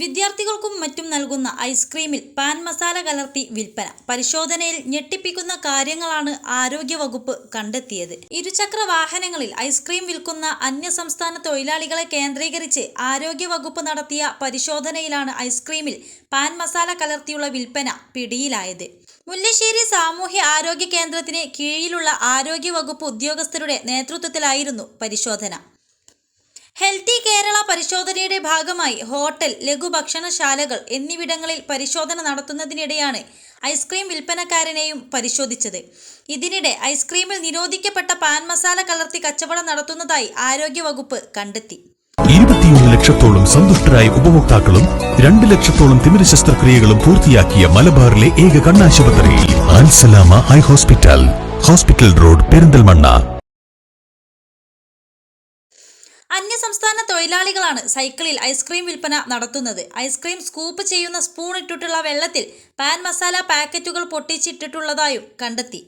വിദ്യാർത്ഥികൾക്കും മറ്റും നൽകുന്ന ഐസ്ക്രീമിൽ പാൻ മസാല കലർത്തി വിൽപ്പന. പരിശോധനയിൽ ഞെട്ടിപ്പിക്കുന്ന കാര്യങ്ങളാണ് ആരോഗ്യവകുപ്പ് കണ്ടെത്തിയത്. ഇരുചക്ര വാഹനങ്ങളിൽ ഐസ്ക്രീം വിൽക്കുന്ന അന്യസംസ്ഥാന തൊഴിലാളികളെ കേന്ദ്രീകരിച്ച് ആരോഗ്യവകുപ്പ് നടത്തിയ പരിശോധനയിലാണ് ഐസ്ക്രീമിൽ പാൻ മസാല കലർത്തിയുള്ള വിൽപ്പന പിടിയിലായത്. മുല്ലശ്ശേരി സാമൂഹ്യ ആരോഗ്യ കേന്ദ്രത്തിന് കീഴിലുള്ള ആരോഗ്യവകുപ്പ് ഉദ്യോഗസ്ഥരുടെ നേതൃത്വത്തിലായിരുന്നു പരിശോധന. ഹെൽത്തി കേരള പരിശോധനയുടെ ഭാഗമായി ഹോട്ടൽ ലഘുഭക്ഷണശാലകൾ എന്നിവിടങ്ങളിൽ പരിശോധന നടത്തുന്നതിനിടെയാണ് ഐസ്ക്രീം വിൽപ്പനക്കാരനെയും പരിശോധിച്ചത്. ഇതിനിടെ ഐസ്ക്രീമിൽ നിരോധിക്കപ്പെട്ട പാൻ മസാല കലർത്തി കച്ചവടം നടത്തുന്നതായി ആരോഗ്യവകുപ്പ് കണ്ടെത്തി. ഇരുപത്തിയൊന്ന് ലക്ഷത്തോളം സന്തുഷ്ടരായ ഉപഭോക്താക്കളും രണ്ട് ലക്ഷത്തോളം തിമിര ശസ്ത്രക്രിയകളും പൂർത്തിയാക്കിയ മലബാറിലെ ഏക കണ്ണാശുപത്രി eye hospital hospital road Perinthalmanna. അന്യസംസ്ഥാന തൊഴിലാളികളാണ് സൈക്കിളിൽ ഐസ്ക്രീം വിൽപ്പന നടത്തുന്നത്. ഐസ്ക്രീം സ്കൂപ്പ് ചെയ്യുന്ന സ്പൂൺ ഇട്ടിട്ടുള്ള വെള്ളത്തിൽ പാൻ മസാല പാക്കറ്റുകൾ പൊട്ടിച്ചിട്ടിട്ടുള്ളതായും കണ്ടെത്തി.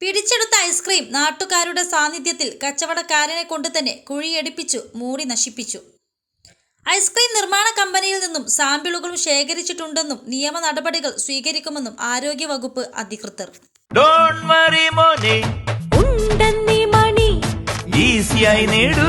പിടിച്ചെടുത്ത ഐസ്ക്രീം നാട്ടുകാരുടെ സാന്നിധ്യത്തിൽ കച്ചവടക്കാരനെ കൊണ്ട് തന്നെ കുഴിയടിപ്പിച്ചു മൂടി നശിപ്പിച്ചു. ഐസ്ക്രീം നിർമ്മാണ കമ്പനിയിൽ നിന്നും സാമ്പിളുകളും ശേഖരിച്ചിട്ടുണ്ടെന്നും നിയമ നടപടികൾ സ്വീകരിക്കുമെന്നും ആരോഗ്യവകുപ്പ് അധികൃതർ. ഡോണ്ട് വറി മോനെ. ഉണ്ടെന്നീ മണി. ഈസിയായി നേടൂ.